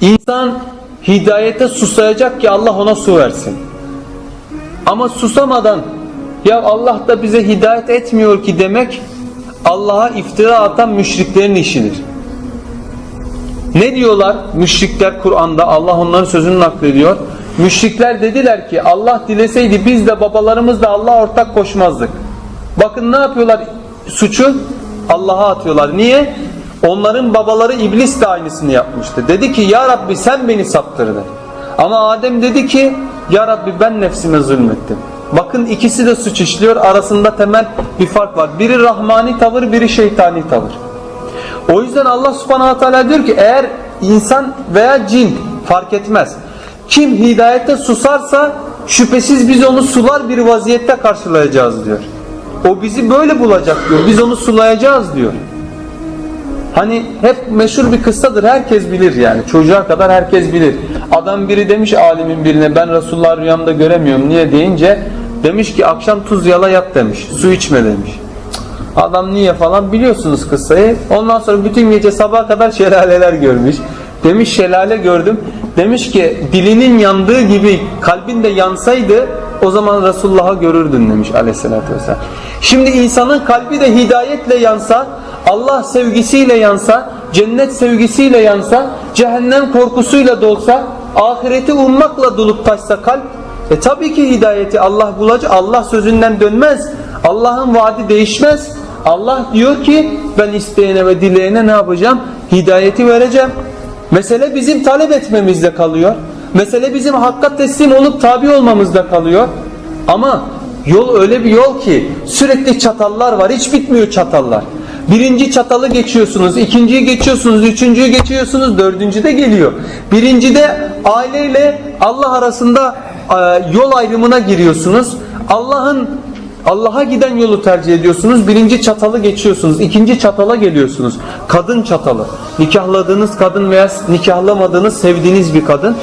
İnsan hidayete susayacak ki Allah ona su versin. Ama susamadan ya Allah da bize hidayet etmiyor ki demek Allah'a iftira atan müşriklerin işidir. Ne diyorlar müşrikler Kur'an'da Allah onların sözünü naklediyor. Müşrikler dediler ki Allah dileseydi biz de babalarımız da Allah'a ortak koşmazdık. Bakın ne yapıyorlar suçu? Allah'a atıyorlar. Niye? Onların babaları iblis de aynısını yapmıştı. Dedi ki ya Rabbi sen beni saptırdın. Ama Adem dedi ki ya Rabbi ben nefsime zulmettim. Bakın ikisi de suç işliyor. Arasında temel bir fark var. Biri rahmani tavır, biri şeytani tavır. O yüzden Allah subhanahu teala diyor ki eğer insan veya cin fark etmez. Kim hidayete susarsa şüphesiz biz onu sular bir vaziyette karşılayacağız diyor. O bizi böyle bulacak diyor. Biz onu sulayacağız diyor. Hani hep meşhur bir kıssadır. Herkes bilir yani. Çocuğa kadar herkes bilir. Adam biri demiş alimin birine ben Resulullah rüyamda göremiyorum. Niye deyince demiş ki akşam tuz yala yat demiş. Su içme demiş. Adam niye falan biliyorsunuz kıssayı. Ondan sonra bütün gece sabaha kadar şelaleler görmüş. Demiş şelale gördüm. Demiş ki dilinin yandığı gibi kalbin de yansaydı o zaman Resulullah'ı görürdün demiş aleyhissalatü vesselam. Şimdi insanın kalbi de hidayetle yansa, Allah sevgisiyle yansa, cennet sevgisiyle yansa, cehennem korkusuyla dolsa, ahireti ummakla dolup taşsa kalp, e tabii ki hidayeti Allah bulacak. Allah sözünden dönmez. Allah'ın vaadi değişmez. Allah diyor ki ben isteyene ve dileyene ne yapacağım? Hidayeti vereceğim. Mesele bizim talep etmemizde kalıyor. Mesele bizim hakka teslim olup tabi olmamızda kalıyor. Ama yol öyle bir yol ki sürekli çatallar var. Hiç bitmiyor çatallar. Birinci çatalı geçiyorsunuz, ikinciyi geçiyorsunuz, üçüncüyü geçiyorsunuz, dördüncü de geliyor. Birincide aileyle Allah arasında e, yol ayrımına giriyorsunuz. Allah'ın Allah'a giden yolu tercih ediyorsunuz. Birinci çatalı geçiyorsunuz. ikinci çatala geliyorsunuz. Kadın çatalı. Nikahladığınız kadın veya nikahlamadığınız sevdiğiniz bir kadın.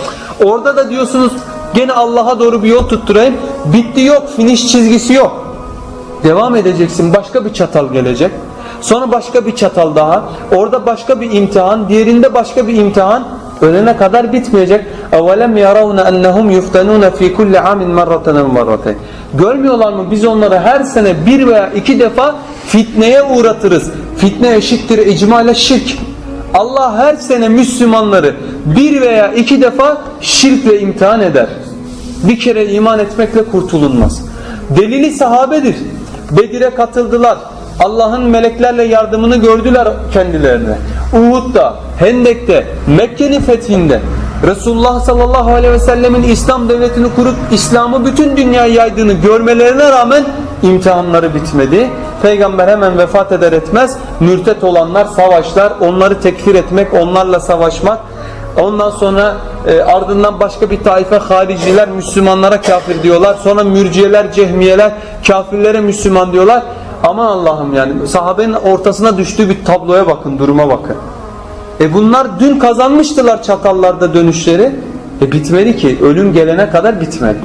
Orada da diyorsunuz gene Allah'a doğru bir yol tutturayım. Bitti yok. Finish çizgisi yok. Devam edeceksin. Başka bir çatal gelecek. Sonra başka bir çatal daha. Orada başka bir imtihan. Diğerinde başka bir imtihan. Ölene kadar bitmeyecek. اَوَلَمْ يَرَوْنَ اَنَّهُمْ يُفْتَنُونَ ف۪ي كُلِّ عَامٍ مَرَّةً مَرَّةً Görmüyorlar mı biz onları her sene bir veya iki defa fitneye uğratırız. Fitne eşittir icma ile şirk. Allah her sene Müslümanları bir veya iki defa şirkle imtihan eder. Bir kere iman etmekle kurtulunmaz. Delili sahabedir. Bedir'e katıldılar. Allah'ın meleklerle yardımını gördüler kendilerine. Uhud'da, Hendek'te, Mekke'nin fethinde Resulullah sallallahu aleyhi ve sellemin İslam devletini kurup İslam'ı bütün dünyaya yaydığını görmelerine rağmen imtihanları bitmedi. Peygamber hemen vefat eder etmez mürtet olanlar savaşlar, onları tekfir etmek, onlarla savaşmak Ondan sonra e, ardından başka bir taife hariciler Müslümanlara kafir diyorlar. Sonra mürciyeler, cehmiyeler kafirlere Müslüman diyorlar. Aman Allah'ım yani sahabenin ortasına düştüğü bir tabloya bakın, duruma bakın. E bunlar dün kazanmıştılar çatallarda dönüşleri. E bitmedi ki. Ölüm gelene kadar bitmedi.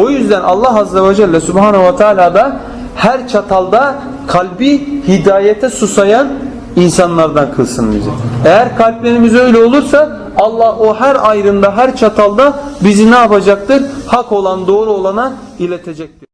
O yüzden Allah Azze ve Celle Subhanahu ve Teala da her çatalda kalbi hidayete susayan insanlardan kılsın bizi. Eğer kalplerimiz öyle olursa Allah o her ayrımda, her çatalda bizi ne yapacaktır? Hak olan, doğru olana iletecektir.